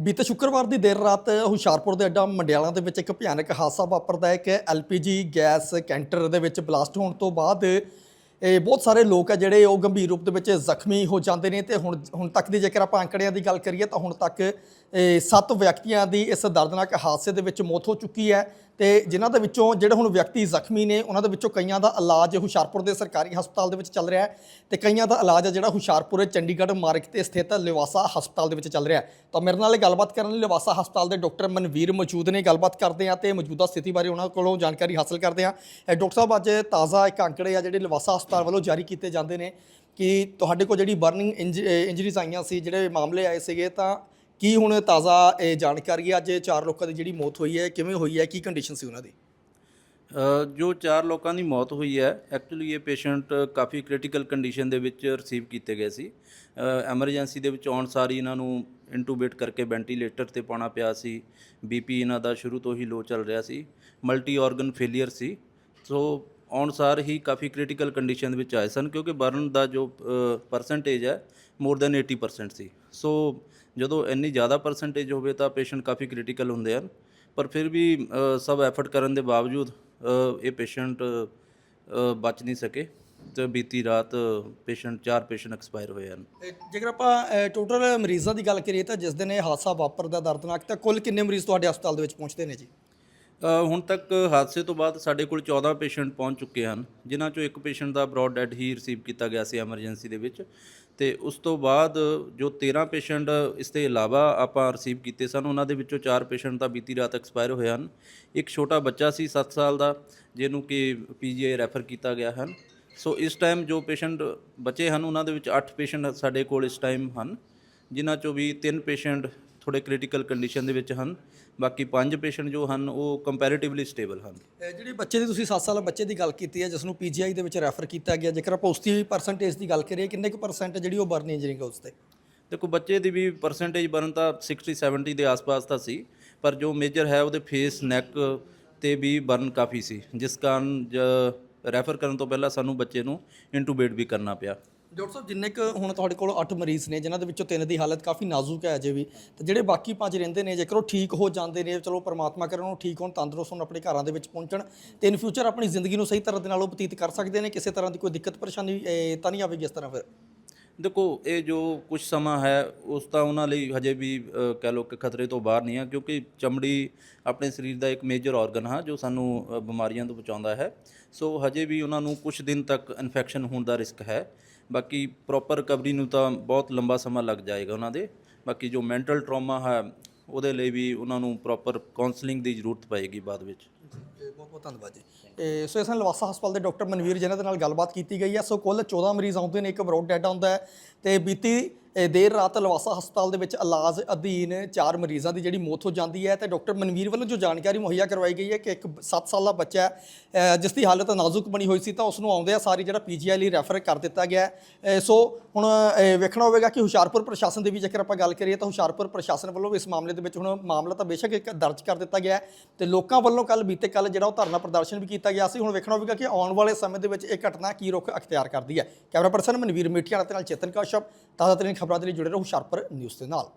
ਬੀਤੇ ਸ਼ੁੱਕਰਵਾਰ ਦੀ ਦੇਰ ਰਾਤ ਹੁਸ਼ਿਆਰਪੁਰ ਦੇ ਅੱਡਾ ਮੰਡਿਆਲਾ ਦੇ ਵਿੱਚ ਇੱਕ ਭਿਆਨਕ ਹਾਦਸਾ ਵਾਪਰਦਾ ਹੈ। ਕਿ ਐਲਪੀਜੀ ਗੈਸ ਕੈਂਟਰ ਦੇ ਵਿੱਚ ਬਲਾਸਟ ਹੋਣ ਤੋਂ ਬਾਅਦ ਇਹ ਬਹੁਤ ਸਾਰੇ ਲੋਕ ਆ ਜਿਹੜੇ ਉਹ ਗੰਭੀਰ ਰੂਪ ਦੇ ਵਿੱਚ ਜ਼ਖਮੀ ਹੋ ਜਾਂਦੇ ਨੇ ਤੇ ਹੁਣ ਹੁਣ ਤੱਕ ਦੀ ਜੇਕਰ ਆਪਾਂ ਅੰਕੜਿਆਂ ਦੀ ਗੱਲ ਕਰੀਏ ਤਾਂ ਹੁਣ ਤੱਕ ਇਹ ਸੱਤ ਵਿਅਕਤੀਆਂ ਦੀ ਇਸ ਦਰਦਨਾਕ ਹਾਦਸੇ ਦੇ ਵਿੱਚ ਮੌਤ ਹੋ ਚੁੱਕੀ ਹੈ। ਤੇ ਜਿਨ੍ਹਾਂ ਦੇ ਵਿੱਚੋਂ ਜਿਹੜੇ ਹੁਣ ਵਿਅਕਤੀ ਜ਼ਖਮੀ ਨੇ, ਉਹਨਾਂ ਦੇ ਵਿੱਚੋਂ ਕਈਆਂ ਦਾ ਇਲਾਜ ਹੁਸ਼ਿਆਰਪੁਰ ਦੇ ਸਰਕਾਰੀ ਹਸਪਤਾਲ ਦੇ ਵਿੱਚ ਚੱਲ ਰਿਹਾ ਹੈ ਤੇ ਕਈਆਂ ਦਾ ਇਲਾਜ ਹੈ ਜਿਹੜਾ ਹੁਸ਼ਿਆਰਪੁਰ, ਚੰਡੀਗੜ੍ਹ ਮਾਰਗ ਤੇ ਸਥਿਤ ਲਿਵਾਸਾ ਹਸਪਤਾਲ ਦੇ ਵਿੱਚ ਚੱਲ ਰਿਹਾ ਹੈ। ਤਾਂ ਮੇਰੇ ਨਾਲ ਗੱਲਬਾਤ ਕਰਨ ਲਈ ਲਿਵਾਸਾ ਹਸਪਤਾਲ ਦੇ ਡਾਕਟਰ ਮਨਵੀਰ ਮੌਜੂਦ ਨੇ ਗੱਲਬਾਤ ਕਰਦੇ ਆ ਤੇ ਮੌਜੂਦਾ ਸਥਿਤੀ ਬਾਰੇ ਉਹਨਾਂ ਕੋਲੋਂ ਜਾਣਕਾਰੀ ਹਾਸਲ ਕਰਦੇ ਆ ਡਾਕਟਰ ਸਾਹਿਬ, ਅੱਜ ਤਾਜ਼ਾ ਇੱਕ ਅੰਕੜੇ ਆ ਜਿਹੜੇ ਲਿਵਾਸਾ ਹਸਪਤਾਲ ਵੱਲੋਂ ਜਾਰੀ ਕੀਤੇ ਜਾਂਦੇ ਨੇ ਕਿ ਤੁਹਾਡੇ ਕੋਲ ਜਿਹੜੀ ਬਰਨਿੰਗ ਇੰਜਰੀਜ਼ ਆਈਆਂ ਸੀ, ਜਿਹੜੇ ਮਾਮਲੇ ਆਏ ਸੀਗੇ, ਤਾਂ ਕੀ ਹੁਣ ਤਾਜ਼ਾ ਇਹ ਜਾਣਕਾਰੀ ਹੈ? ਅੱਜ ਚਾਰ ਲੋਕਾਂ ਦੀ ਜਿਹੜੀ ਮੌਤ ਹੋਈ ਹੈ, ਕਿਵੇਂ ਹੋਈ ਹੈ? ਕੀ ਕੰਡੀਸ਼ਨ ਸੀ ਉਹਨਾਂ ਦੀ? ਜੋ ਚਾਰ ਲੋਕਾਂ ਦੀ ਮੌਤ ਹੋਈ ਹੈ ਐਕਚੁਅਲੀ ਇਹ ਪੇਸ਼ੈਂਟ ਕਾਫੀ ਕ੍ਰਿਟੀਕਲ ਕੰਡੀਸ਼ਨ ਦੇ ਵਿੱਚ ਰਿਸੀਵ ਕੀਤੇ ਗਏ ਸੀ। ਐਮਰਜੈਂਸੀ ਦੇ ਵਿੱਚ ਆਉਣ ਸਾਰ ਹੀ ਇਹਨਾਂ ਨੂੰ ਇੰਟੂਬੇਟ ਕਰਕੇ ਵੈਂਟੀਲੇਟਰ ਤੇ ਪਾਉਣਾ ਪਿਆ ਸੀ। ਬੀਪੀ ਇਹਨਾਂ ਦਾ ਸ਼ੁਰੂ ਤੋਂ ਹੀ ਲੋ ਚੱਲ ਰਿਹਾ ਸੀ। ਮਲਟੀ ਆਰਗਨ ਫੇਲਿਅਰ ਸੀ। ਸੋ ਆਉਣ ਸਾਰ ਹੀ ਕਾਫੀ ਕ੍ਰਿਟੀਕਲ ਕੰਡੀਸ਼ਨ ਦੇ ਵਿੱਚ ਆਏ ਸਨ, ਕਿਉਂਕਿ ਬਰਨ ਦਾ ਜੋ ਪਰਸੈਂਟੇਜ ਹੈ ਮੋਰ ਦੈਨ 80% ਸੀ। ਸੋ ਜਦੋਂ ਇੰਨੀ ਜ਼ਿਆਦਾ ਪਰਸੈਂਟੇਜ ਹੋਵੇ ਤਾਂ ਪੇਸ਼ੈਂਟ ਕਾਫੀ ਕ੍ਰਿਟੀਕਲ ਹੁੰਦੇ ਹਨ। ਪਰ ਫਿਰ ਵੀ ਸਭ ਐਫਰਟ ਕਰਨ ਦੇ ਬਾਵਜੂਦ ਇਹ ਪੇਸ਼ੈਂਟ ਬਚ ਨਹੀਂ ਸਕੇ। ਤੇ ਬੀਤੀ ਰਾਤ ਪੇਸ਼ੈਂਟ ਚਾਰ ਪੇਸ਼ੈਂਟ ਐਕਸਪਾਇਰ ਹੋਏ ਹਨ। ਜੇਕਰ ਆਪਾਂ ਟੋਟਲ ਮਰੀਜ਼ਾਂ ਦੀ ਗੱਲ ਕਰੀਏ ਤਾਂ ਜਿਸ ਦਿਨ ਇਹ ਹਾਦਸਾ ਵਾਪਰਦਾ ਦਰਦਨਾਕ, ਤਾਂ ਕੁੱਲ ਕਿੰਨੇ ਮਰੀਜ਼ ਤੁਹਾਡੇ ਹਸਪਤਾਲ ਦੇ ਵਿੱਚ ਪਹੁੰਚਦੇ ਨੇ ਜੀ? ਹੁਣ ਤੱਕ ਹਾਦਸੇ ਤੋਂ ਬਾਅਦ ਸਾਡੇ ਕੋਲ 14 ਪੇਸ਼ੈਂਟ ਪਹੁੰਚ ਚੁੱਕੇ ਹਨ, ਜਿਨ੍ਹਾਂ ਚੋਂ ਇੱਕ ਪੇਸ਼ੈਂਟ ਦਾ ਬ੍ਰੌਡ ਡੈਡ ਹੀ ਰਿਸੀਵ ਕੀਤਾ ਗਿਆ ਸੀ ਐਮਰਜੈਂਸੀ ਦੇ ਵਿੱਚ। ਤੇ ਉਸ ਤੋਂ ਬਾਅਦ ਜੋ 13 ਪੇਸ਼ੈਂਟ ਇਸ ਦੇ ਇਲਾਵਾ ਆਪਾਂ ਰਿਸੀਵ ਕੀਤੇ ਸਨ, ਉਹਨਾਂ ਦੇ ਵਿੱਚੋਂ 4 ਪੇਸ਼ੈਂਟ ਤਾਂ ਬੀਤੀ ਰਾਤ ਐਕਸਪਾਇਰ ਹੋਏ ਹਨ। ਇੱਕ ਛੋਟਾ ਬੱਚਾ ਸੀ 7 ਸਾਲ ਦਾ, ਜਿਹਨੂੰ ਕਿ ਪੀਜੀਆਈ ਰੈਫਰ ਕੀਤਾ ਗਿਆ ਹਨ। ਸੋ ਇਸ ਟਾਈਮ ਜੋ ਪੇਸ਼ੈਂਟ ਬਚੇ ਹਨ, ਉਹਨਾਂ ਦੇ ਵਿੱਚ 8 ਪੇਸ਼ੈਂਟ ਸਾਡੇ ਕੋਲ ਇਸ ਟਾਈਮ ਹਨ, ਜਿਨ੍ਹਾਂ ਚੋਂ ਵੀ 3 ਪੇਸ਼ੈਂਟ ਥੋੜੇ ਕ੍ਰਿਟੀਕਲ ਕੰਡੀਸ਼ਨ ਦੇ ਵਿੱਚ ਹਨ। ਬਾਕੀ 5 ਪੇਸ਼ੈਂਟ ਜੋ ਹਨ ਉਹ ਕੰਪੈਰੀਟਿਵਲੀ ਸਟੇਬਲ ਹਨ। ਇਹ ਜਿਹੜੀ ਬੱਚੇ ਦੀ ਤੁਸੀਂ 7 ਸਾਲਾ ਬੱਚੇ ਦੀ ਗੱਲ ਕੀਤੀ ਹੈ ਜਿਸ ਨੂੰ ਪੀਜੀਆਈ ਦੇ ਵਿੱਚ ਰੈਫਰ ਕੀਤਾ ਗਿਆ ਜੇਕਰ ਆਪਾਂ ਉਸ ਦੀ ਪਰਸੈਂਟੇਜ ਦੀ ਗੱਲ ਕਰੀਏ ਕਿੰਨੇ ਕੁ ਪਰਸੈਂਟ ਜਿਹੜੀ ਉਹ ਬਰਨ ਇੰਜਰੀਗ ਉਸ ਤੇ? ਦੇਖੋ ਬੱਚੇ ਦੀ ਵੀ ਪਰਸੈਂਟੇਜ ਬਰਨ ਤਾਂ 60 70 ਦੇ ਆਸ-ਪਾਸ ਤਾਂ ਸੀ ਪਰ ਜੋ ਮੇਜਰ ਹੈ ਉਹਦੇ ਫੇਸ ਨੈਕ ਤੇ ਵੀ ਬਰਨ ਕਾਫੀ ਸੀ। ਜਿਸ ਕਾਰਨ ਰੈਫਰ ਕਰਨ ਤੋਂ ਪਹਿਲਾਂ ਸਾਨੂੰ ਬੱਚੇ ਨੂੰ ਇੰਟੂਬੇਟ ਵੀ ਕਰਨਾ ਪਿਆ। ਡਾਕਟਰ ਸਾਹਿਬ ਜਿੰਨੇ ਕੁ ਹੁਣ ਤੁਹਾਡੇ ਕੋਲ 8 ਮਰੀਜ਼ ਨੇ ਜਿਨ੍ਹਾਂ ਦੇ ਵਿੱਚੋਂ ਤਿੰਨ ਦੀ ਹਾਲਤ ਕਾਫੀ ਨਾਜ਼ੁਕ ਹੈ ਅਜੇ ਵੀ ਤੇ ਜਿਹੜੇ ਬਾਕੀ ਪੰਜ ਰਹਿੰਦੇ ਨੇ ਜੇਕਰ ਉਹ ਠੀਕ ਹੋ ਜਾਂਦੇ ਨੇ ਚਲੋ ਪਰਮਾਤਮਾ ਕਰੇ ਉਹਨੂੰ ਠੀਕ ਹੋਣ ਤੰਦਰੁਸਤ ਹੋਣ ਆਪਣੇ ਘਰਾਂ ਦੇ ਵਿੱਚ ਪਹੁੰਚਣ ਤੇ ਇਨ ਫਿਊਚਰ ਆਪਣੀ ਜ਼ਿੰਦਗੀ ਨੂੰ ਸਹੀ ਤਰ੍ਹਾਂ ਦੇ ਨਾਲ ਉਹ ਬਤੀਤ ਕਰ ਸਕਦੇ ਨੇ ਕਿਸੇ ਤਰ੍ਹਾਂ ਦੀ ਕੋਈ ਦਿੱਕਤ ਪਰੇਸ਼ਾਨੀ ਇਹ ਤਾਂ ਨਹੀਂ ਆਵੇਗੀ ਇਸ ਤਰ੍ਹਾਂ ਫਿਰ? ਦੇਖੋ ਇਹ ਜੋ ਕੁਝ ਸਮਾਂ ਹੈ ਉਸ ਤਾਂ ਉਹਨਾਂ ਲਈ ਹਜੇ ਵੀ ਅ, ਕਹਿ ਲਓ ਕਿ ਖਤਰੇ ਤੋਂ ਬਾਹਰ ਨਹੀਂ ਹੈ ਕਿਉਂਕਿ ਚਮੜੀ ਆਪਣੇ ਸਰੀਰ ਦਾ ਇੱਕ ਮੇਜਰ ਆਰਗਨ ਹੈ ਜੋ ਸਾਨੂੰ ਅ, ਬਿਮਾਰੀਆਂ ਤੋਂ ਬਚਾਉਂਦਾ ਹੈ। ਸੋ ਹਜੇ ਵੀ ਉਹਨਾਂ ਨੂੰ ਕੁਝ ਦਿਨ ਤੱਕ ਇਨਫੈਕਸ਼ਨ ਹੋਣ ਦਾ ਰਿਸਕ ਹੈ। ਬਾਕੀ ਪ੍ਰੋਪਰ ਰਿਕਵਰੀ ਨੂੰ ਤਾਂ ਬਹੁਤ ਲੰਬਾ ਸਮਾਂ ਲੱਗ ਜਾਏਗਾ ਉਹਨਾਂ ਦੇ। ਬਾਕੀ ਜੋ ਮੈਂਟਲ ਟਰੋਮਾ ਹੈ, ਉਹਦੇ ਲਈ ਵੀ ਉਹਨਾਂ ਨੂੰ ਪ੍ਰੋਪਰ ਕਾਉਂਸਲਿੰਗ ਦੀ ਜ਼ਰੂਰਤ ਪਏਗੀ ਬਾਅਦ ਵਿੱਚ। ਬਹੁਤ ਬਹੁਤ ਧੰਨਵਾਦ ਜੀ। ਇਹ ਸੋ ਇਸ ਨਾਲ ਲਵਾਸਾ ਹਸਪਤਾਲ ਦੇ ਡਾਕਟਰ ਮਨਵੀਰ ਜਿਨ੍ਹਾਂ ਦੇ ਨਾਲ ਗੱਲਬਾਤ ਕੀਤੀ ਗਈ ਹੈ। ਸੋ ਕੁੱਲ 14 ਮਰੀਜ਼ ਆਉਂਦੇ ਨੇ, ਇੱਕ ਬਰੋਡ ਡੈਡ ਆਉਂਦਾ ਹੈ। ਤੇ ਬੀਤੀ ਦੇਰ ਰਾਤ ਲਵਾਸਾ ਹਸਪਤਾਲ ਦੇ ਵਿੱਚ ਇਲਾਜ ਅਧੀਨ ਚਾਰ ਮਰੀਜ਼ਾਂ ਦੀ ਜਿਹੜੀ ਮੌਤ ਹੋ ਜਾਂਦੀ ਹੈ ਤੇ ਡਾਕਟਰ ਮਨਵੀਰ ਵੱਲੋਂ ਜੋ ਜਾਣਕਾਰੀ ਮੁਹੱਈਆ ਕਰਵਾਈ ਗਈ ਹੈ ਕਿ ਇੱਕ 7 ਸਾਲਾ ਬੱਚਾ ਜਿਸ ਦੀ ਹਾਲਤ ਨਾਜ਼ੁਕ ਬਣੀ ਹੋਈ ਸੀ ਤਾਂ ਉਸ ਨੂੰ ਆਉਂਦੇ ਆ ਸਾਰੀ ਜਿਹੜਾ ਪੀਜੀਆਈ ਲਈ ਰੈਫਰ ਕਰ ਦਿੱਤਾ ਗਿਆ ਸੋ ਹੁਣ ਵੇਖਣਾ ਹੋਵੇਗਾ ਕਿ ਹੁਸ਼ਿਆਰਪੁਰ ਪ੍ਰਸ਼ਾਸਨ ਦੀ ਵੀ ਜੇਕਰ ਆਪਾਂ ਗੱਲ ਕਰੀਏ ਤਾਂ ਹੁਸ਼ਿਆਰਪੁਰ ਪ੍ਰਸ਼ਾਸਨ ਵੱਲੋਂ ਵੀ ਇਸ ਮਾਮਲੇ ਦੇ ਵਿੱਚ ਹੁਣ ਮਾਮਲਾ ਤਾਂ ਬੇਸ਼ੱਕ ਇੱਕ ਦਰਜ ਕਰ ਦਿੱਤਾ ਗਿਆ ਹੈ ਤੇ ਲੋਕਾਂ ਵੱਲੋਂ ਕੱਲ ਬੀਤੇ ਕੱਲ ਜਿਹੜਾ ਉਹ ਧਰਨਾ ਪ੍ਰਦਰਸ਼ਨ ਵੀ ਕੀਤਾ ਗਿਆ ਸੀ। ਹੁਣ ਵੇਖਣਾ ਹੋਵੇਗਾ ਕਿ ਆਉਣ ਵਾਲੇ ਸਮੇਂ ਦੇ ਵਿੱਚ ਇਹ ਘਟਨਾ ਕੀ ਰੁਖ ਅਖਤਿਆਰ ਕਰਦੀ ਹੈ। ਕੈਮਰਾ ਪਰਸਨ ਮਨਵੀਰ ਮੀਠੀਆ ਤੇ ਨਾਲ ਚੇਤਨ ਕਸ਼ਪ, ਤਾਜ਼ਾ ਤਰੀਨ ਖਬਰਾਂ ਦੇ ਲਈ ਜੁੜੇ ਰਹੋ ਹੁਸ਼ਿਆਰਪੁਰ ਨਿਊਜ਼ ਦੇ ਨਾਲ।